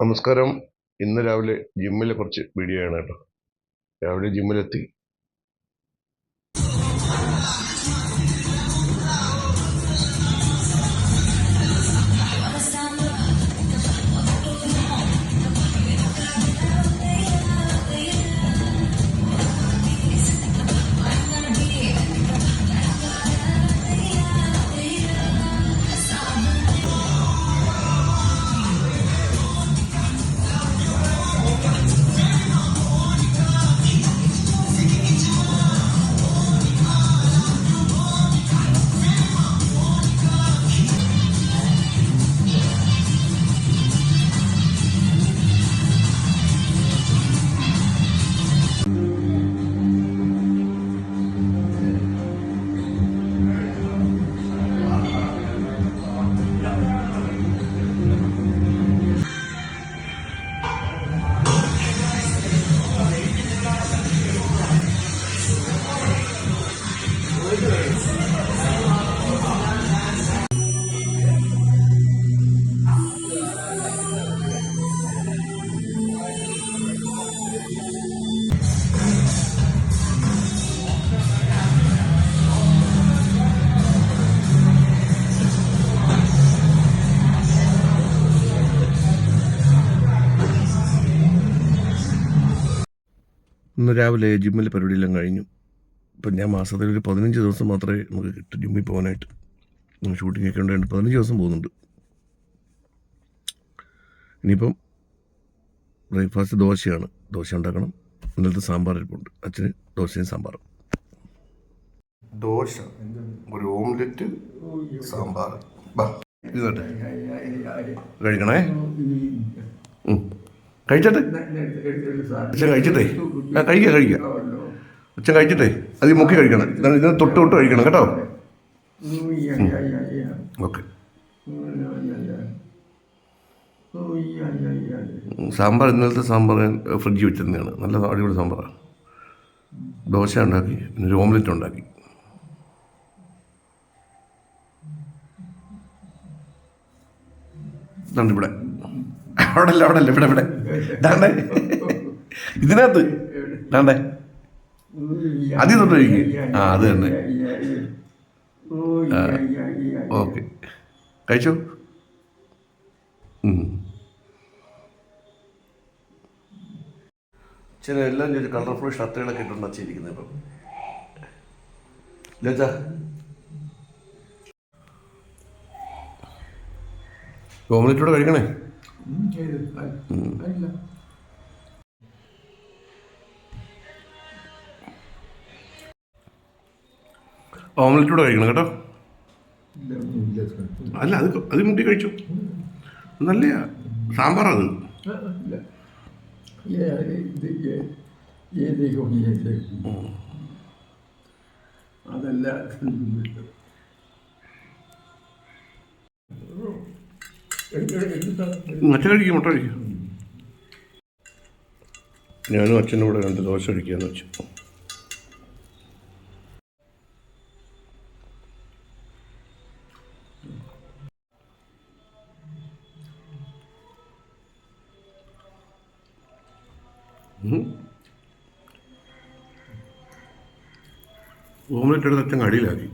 നമസ്കാരം. ഇന്ന് രാവിലെ ജിമ്മിലെ കുറച്ച് വീഡിയോ ആണ് കേട്ടോ. രാവിലെ ജിമ്മിലെത്തി ഇന്ന് രാവിലെ ജിമ്മിലെ പരിപാടിയെല്ലാം കഴിഞ്ഞു. ഇപ്പം ഞാൻ മാസത്തിൽ ഒരു പതിനഞ്ച് ദിവസം മാത്രമേ നമുക്ക് കിട്ടൂ ജിമ്മിൽ പോകാനായിട്ട്. ഷൂട്ടിംഗ് ഒക്കെ ഉണ്ടായിട്ട് പതിനഞ്ച് ദിവസം പോകുന്നുണ്ട്. ഇനിയിപ്പം ബ്രേക്ക്ഫാസ്റ്റ് ദോശയാണ്. ദോശ ഉണ്ടാക്കണം. ഇന്നലത്തെ സാമ്പാർ ഇരിപ്പുണ്ട് അച്ഛന് ദോശയും സാമ്പാറും. ദോശ ഒരു ഓംലെറ്റ് സാമ്പാർ. കഴിക്കണേ. കഴിച്ചട്ടെ? അച്ഛൻ കഴിച്ചിട്ടേ? ആ കഴിക്കുക കഴിക്കുക അച്ഛൻ കഴിച്ചിട്ടേ? അത് മുക്കി കഴിക്കണം. ഇതിന് തൊട്ട് തൊട്ട് കഴിക്കണം കേട്ടോ. ഓക്കെ. സാമ്പാർ ഇന്നലത്തെ സാമ്പാർ ഫ്രിഡ്ജിൽ വെച്ചിരുന്നതാണ്. നല്ല അടിപൊളി സാമ്പാറാണ്. ദോശ ഉണ്ടാക്കി പിന്നെ ഒരു ഓംലെറ്റ് ഉണ്ടാക്കി. ഇതാണ് ഇവിടെ. അവിടെ അല്ല അവിടെ അല്ല ഇവിടെ ഇവിടെ. ഇതാണ്ടേ. ഇതിനകത്ത്. ഇതാണ്ടേ. അതിൽ തൊട്ട് ആ അത് തന്നെ. ഓക്കെ. കഴിച്ചോ? ചില എല്ലാം ഒരു കളർഫുൾ ഷർട്ടുകളൊക്കെ ഇട്ടുണ്ട് ചെയ്തിരിക്കുന്നത് ഇപ്പം. ലജ ഓംലെറ്റോടെ കഴിക്കണേ? ഓംലെറ്റോടെ കഴിക്കണം കേട്ടോ. അല്ല അത് അത് മുട്ടി കഴിച്ചു. നല്ല സാമ്പാർ അത്. അതല്ല. അച്ഛൻ കഴിക്കും മുട്ട കഴിക്കും ഞാനും അച്ഛനും കൂടെ രണ്ട് ദോശ കഴിക്കാന്ന് വെച്ചു. ഓംലെറ്റ് എടുത്ത് അച്ഛൻ കടിയിലാക്കി.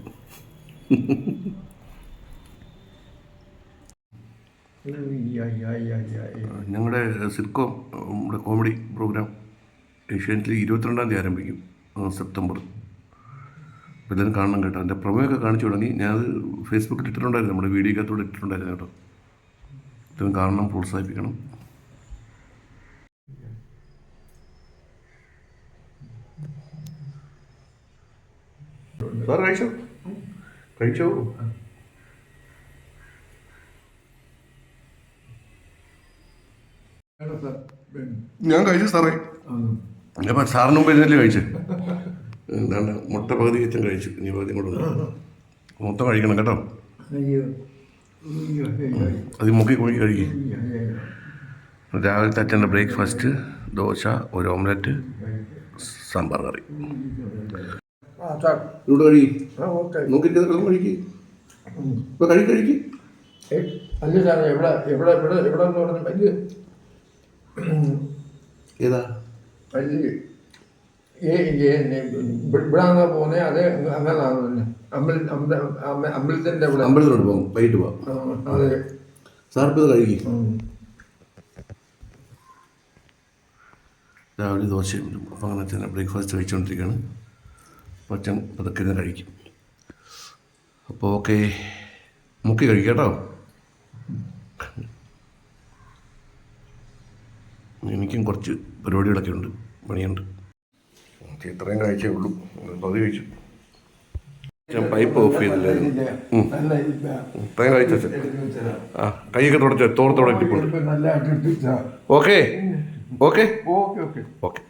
ഞങ്ങളുടെ സിറ്റ്കോം നമ്മുടെ കോമഡി പ്രോഗ്രാം ഏഷ്യാനെറ്റിൽ ഇരുപത്തിരണ്ടാം തീയതി ആരംഭിക്കും സെപ്റ്റംബർ. എല്ലാവരും കാണണം കേട്ടോ. എന്റെ പ്രമേയൊക്കെ കാണിച്ചു തുടങ്ങി. ഞാനത് ഫേസ്ബുക്കിൽ ഇട്ടിട്ടുണ്ടായിരുന്നു. നമ്മുടെ വീഡിയോ കത്തോടെ ഇട്ടിട്ടുണ്ടായിരുന്നു കേട്ടോ. എല്ലാവരും കാണണം പ്രോത്സാഹിപ്പിക്കണം. സാർ കഴിച്ചോ? കഴിച്ചോ? ഞാൻ കഴിച്ചു സാറേ. ഞാൻ സാറിന് മുമ്പ് ഇരുന്നല്ലേ കഴിച്ചു. എന്താണ് മുട്ട പകുതി കിച്ചൻ കഴിച്ചു. ഇനി പകുതി കൂടെ മൊത്തം കഴിക്കണം കേട്ടോ. അത് മുക്കി കുഴി കഴിക്കും. രാവിലത്തെ അച്ഛന്റെ ബ്രേക്ക്ഫാസ്റ്റ് ദോശ ഒരു ഓംലെറ്റ് സാമ്പാർ കറി. ഇവിടെ കഴിക്കും. നോക്കിയിട്ട് കിടന്ന് കഴിക്ക്. ഇപ്പോൾ കഴി കഴിക്ക് അല്ല സാറേ എവിടെ എവിടെ എവിടെ എവിടെ എന്ന് പറഞ്ഞു വലിയ ഏതാ? ഇവിടാന്നാ പോന്നെ അതെ തന്നെ. അമ്പലത്തിന്റെ ഇവിടെ. അമ്പലത്തിലോട്ട് പോകും വൈകിട്ട് പോവാം. അതെ. സാർക്ക് ഇത് കഴിക്കും. രാവിലെ ദോശയും അപ്പം അങ്ങനെ തന്നെ ബ്രേക്ക്ഫാസ്റ്റ് കഴിച്ചുകൊണ്ടിരിക്കുകയാണ് പച്ചം പതുക്കെ കഴിക്കും. അപ്പോൾ ഓക്കെ. മുക്കി കഴിക്കാം കേട്ടോ. എനിക്കും കുറച്ച് പരിപാടികളൊക്കെ ഉണ്ട് പണിയുണ്ട്. ഓക്കെ ഇത്രയും കഴിച്ചേ ഉള്ളൂ. പതി കഴിച്ചു. ഞാൻ പൈപ്പ് ഓഫ് ചെയ്തില്ലായിരുന്നു. ഇത്രയും എടുത്ത് വെച്ചതാ. ആ കൈയൊക്കെ തുടച്ച് അടുപ്പിച്ച okay okay okay okay. Okay